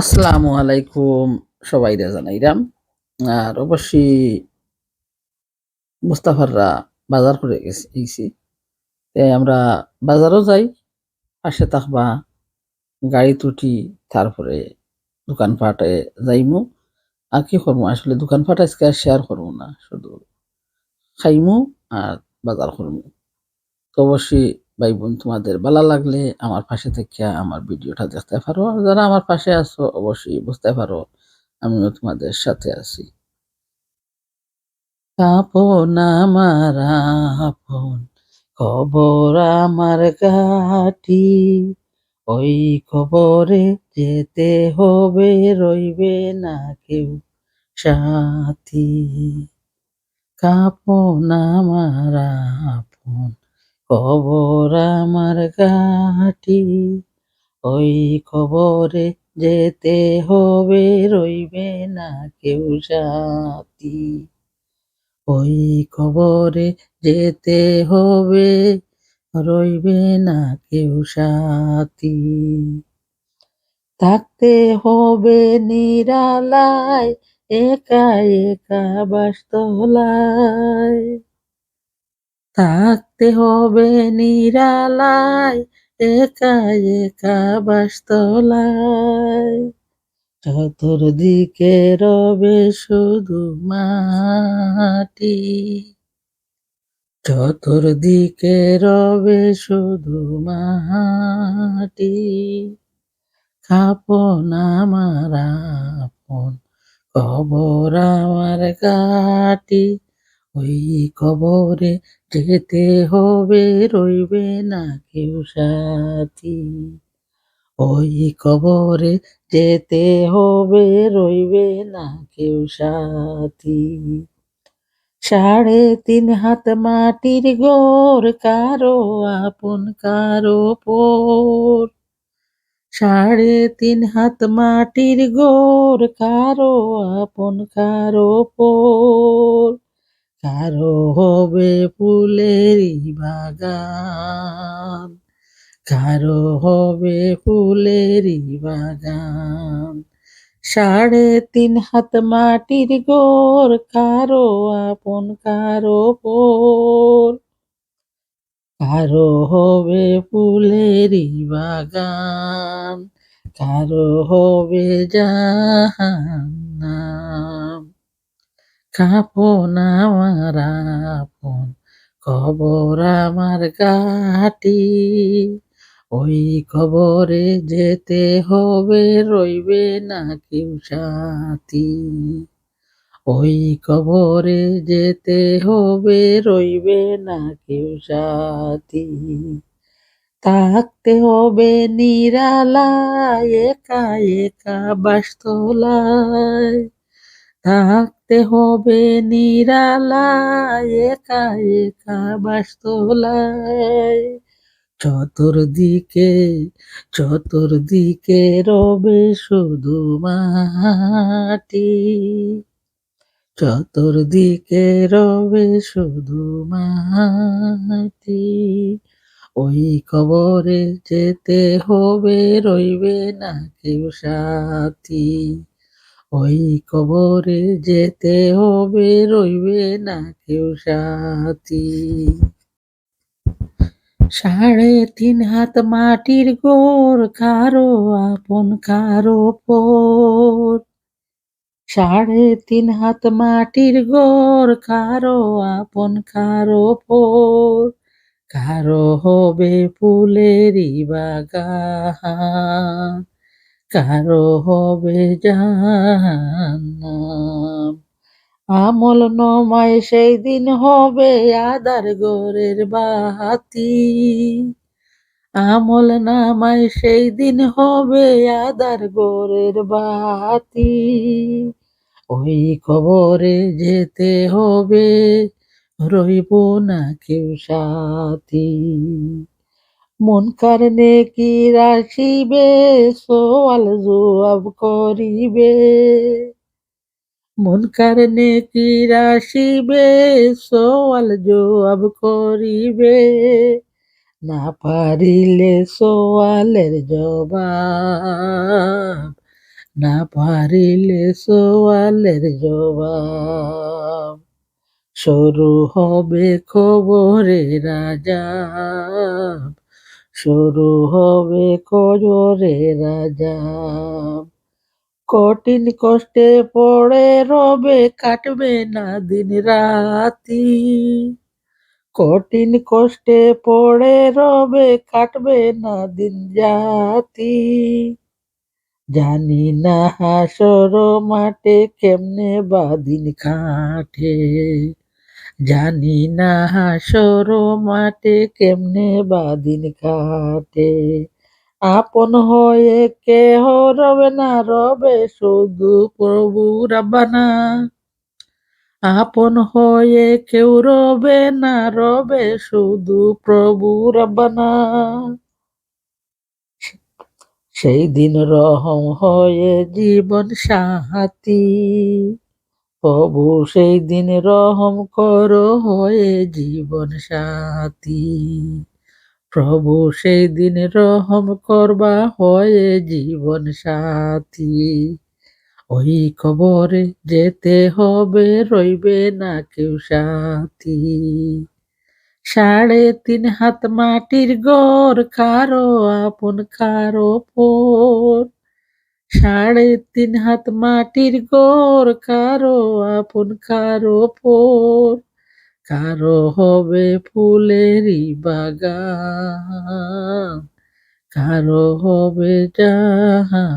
আসসালামু আলাইকুম। সবাইরে জানাইরাম আর অবশ্যই মুস্তাফাররা বাজার করে গেছি গেছি তাই আমরা বাজারও যাই, পাশে থাকবা গাড়ি তুটি তারপরে দোকানপাটে যাইমু। আর কি করব আসলে দোকানপাট আজকে আর শেয়ার করব না, শুধু খাইমু আর বাজার করব তো অবশ্যই ভাই বোন, তোমাদের ভালো লাগলে আমার পাশে থেকে আমার ভিডিওটা দেখতে পারো। যারা আমার পাশে আছো, অবশ্যই বুঝতে পারো আমিও তোমাদের সাথে আছি। আপন আমার আপন, খবর আমার গাটি ওই খবরে যেতে হবে, রইবে না কেউ সাথী। কাপন আমার আপন খবর আমার গাটি ওই খবরে যেতে হবে রইবে না কেউ সাথী। ওই খবরে যেতে হবে রইবে না কেউ সাথী। থাকতে হবে নিরালায়, একা একা বাসতলায়। থাকতে হবে নিরালায় একা একা বাসতলায় চতুর্দিকে রবে শুধু মাটি। চতুর্দিকে রবে শুধু মাটি। খাপন আমার আপন, কবর আমার কাটি ওই কবরে যেতে হবে, রইবে না কেউ সাথী। ওই কবরে যেতে হবে, রইবে না কেউ সাথী। সাড়ে তিন হাত মাটির গোর কারও আপন, কারও পোর। সাড়ে তিন হাত মাটির গোর কারও আপন, কারও পোর। কারও হবে ফুলেরই বাগান। কারও হবে ফুলেরই বাগান। সাড়ে তিন হাত মাটির গোর, কারও আপন, কারও পোর। কারও হবে ফুলেরই বাগান, কারও হবে জাহান্নাম কাপন আমার আপন, খবর আমার গাটি ওই খবরে যেতে হবে, রইবে না কেউ সাথী। ওই কবরে যেতে হবে, রইবে না কেউ সাথী। থাকতে হবে নিরালায়, একা একা বাসতলায় থাকতে হবে নিরালায়, একা একা বাসতলায় চতুর্দিকে চতুর্দিকে রবে শুধু মাটি। চতুর্দিকে রবে শুধু মাটি। ওই কবরে যেতে হবে, রইবে না কেউ সাথী। ওই কবরে যেতে হবে, রইবে না কেউ সাথী। সাড়ে তিন হাত মাটির গোর, কারও আপন, কারও পোর। সাড়ে তিন হাত মাটির গোর, কারও আপন, কারও পোর। কারও হবে ফুলেরই বাগান। কারও হবে জাহান্নাম। আমল নমায় সেই দিন হবে আদার গোরের বাতি। আমল নামায় সেই দিন হবে আদার গোরের বাতি। ওই কবরে যেতে হবে, রইব না কেউ সাথী। মন কারণে কি রাশিবে সোয়াল জবাব করিবে। মন কারণে কি রাশিবে সোয়াল জবাব করিবে। না পারিলে সোয়ালের জবাব, না পারিলে সোয়ালের জবাব। শুরু হবে খবরে রাজা শুরু হবে খবরে রাজা। কঠিন কষ্টে পড়ে রবে কাটবে না দিন রাতি। কঠিন কষ্টে পড়ে রবে কাটবে না দিন জাতি। জানি না হাসর মাঠে কেমনে বা দিন কাটে। জানি না হাসর মাঠে কেমনে বা দিন কাটে। আপন হয়ে কেহ রবে না, রবে শুধু প্রভু রাব্বানা। আপন হয়ে কেউ রবে না, রবে শুধু প্রভু রাব্বানা। সেই দিন রহম হয়ে জীবন সাহাতি। প্রভু সেই দিন রহম কর হয়ে জীবন সাথী। প্রভু সেই দিন রহম করবা হয়ে জীবন সাথী। ওই খবরে যেতে হবে রইবে না কেউ সাথী। সাড়ে তিন হাত মাটির গড় কারও আপন কারও পর সাড়ে তিন হাত মাটির গড় কারও আপন, কারও পর, কারও হবে ফুলেরই বাগান, কারও হবে জাহান্নাম।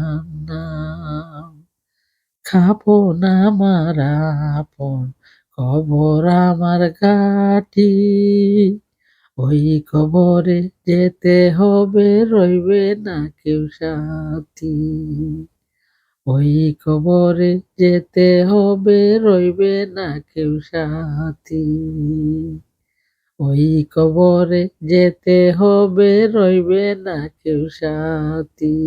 খাব না আমার আপন, কবর আমার গাটি ওই কবরে যেতে হবে, রইবে না কেউ সাথী। ওই কবরে যেতে হবে, রইবে না কেউ সাথী। ওই কবরে যেতে হবে, রইবে না কেউ সাথী।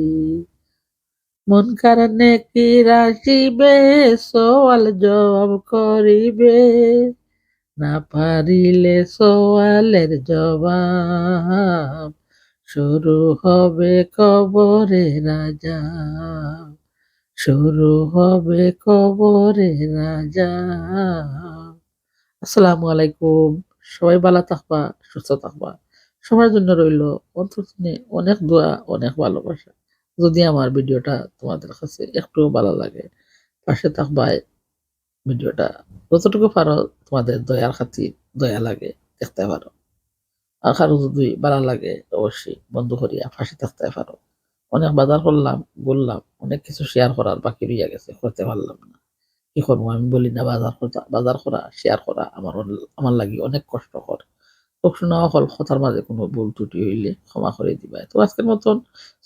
মন কারণে কি রাখিবে সওয়াল জবাব করিবে। না পারিলে সওয়ালের জবাব, শুরু হবে কবরে রাজা শুরু হবে কবরে রাজা আসসালামু আলাইকুম। সবাই ভালো থাকবা, সুস্থ থাকবা। সবার জন্য রইল অন্তর অনেক দোয়া, অনেক ভালোবাসা। যদি আমার ভিডিওটা তোমাদের কাছে একটু ভালো লাগে, পাশে থাকবাই ভিডিওটা। যতটুকু পারো তোমাদের দয়ার খাতির, দয়া লাগে, দেখতে পারো। আর যদি লাগে, অবশ্যই বন্ধু করিয়া পাশে থাকতে পারো। অনেক বাজার করলাম বললাম অনেক কিছু শেয়ার করার বাকি রইয়া গেছে, করতে পারলাম না। কি করব আমি বলি না, বাজার করা বাজার করা শেয়ার করা আমার আমার লাগি অনেক কষ্টকর হোক শোনা হল কথার মাঝে কোনো ভুল ত্রুটি হইলে ক্ষমা করে দিবা। তো আজকের মতন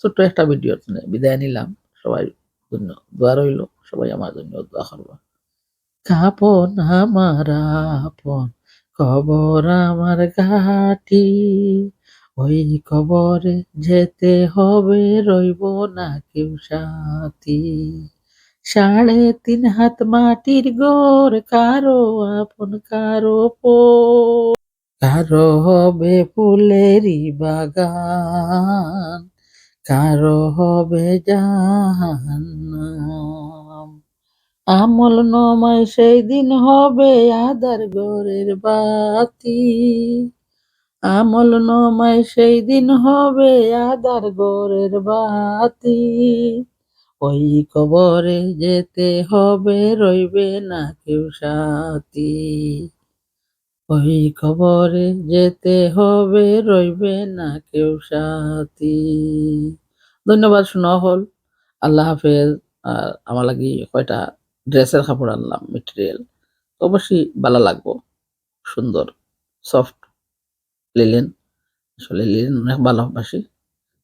ছোট্ট একটা ভিডিও বিদায় নিলাম। সবাই জন্য দোয়া রইল, সবাই আমার জন্য দোয়া করবা। কাপন আমার আপন কবর আমার ঘাটি। ওই কবরে যেতে হবে, রইব না কেউ সাথী। সাড়ে তিন হাত মাটির গোর, কারও আপন, কারও পো কারও হবে ফুলেরই বাগান, কারও হবে জাহান্নাম। আমল নমায় সেই দিন হবে আদার গোরের বাতি। আমল নমায় সেই দিন হবে আদার গোরের বাতি। ওই কবরে যেতে হবে, রইবে না কেউ সাথী। ওই কবরে যেতে হবে, রইবে না কেউ সাথী। ধন্যবাদ, শোনা হল আল্লাহ হাফেজ। আর আমার লাগি কয়টা ড্রেসের কাপড় আনলাম মেটেরিয়াল অবশ্যই ভালো লাগবো। সুন্দর সফট লিলেন আসলে লিলেন অনেক ভালোবাসি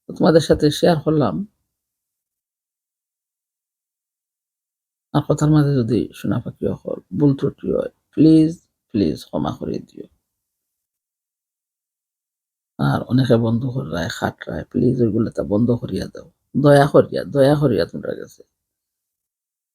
তোমাদের সাথে শেয়ার করলাম। আর কথার মাঝে যদি শোনা পাখি হল ভুল ত্রুটি হয় প্লিজ প্লিজ ক্ষমা করে দিও। আর অনেকে বন্ধ করায় খাটরায় প্লিজ ওইগুলো তা বন্ধ করিয়া দাও। দয়া করিয়া দয়া করিয়া তোমরা কাছে।